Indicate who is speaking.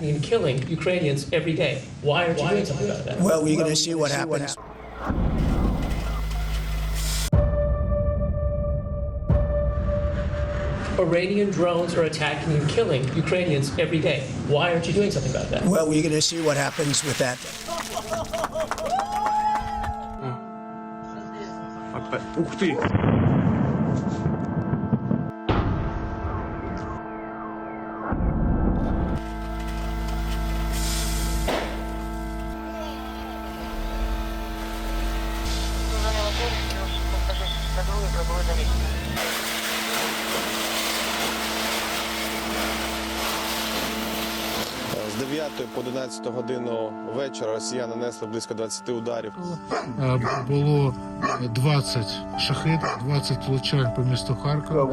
Speaker 1: attacking and killing Ukrainians every day. Why aren't you doing something about that?
Speaker 2: Well, we're going to see what happens.
Speaker 1: Iranian drones are attacking and killing Ukrainians every day. Why aren't you doing something about that?
Speaker 2: Well, we're going to see what happens with that.
Speaker 3: Ух ти!
Speaker 4: З 9 по 11 годину вечора росіяни нанесли близько 20 ударів.
Speaker 5: Було 20 шахид, 20 влучань по місту Харкова.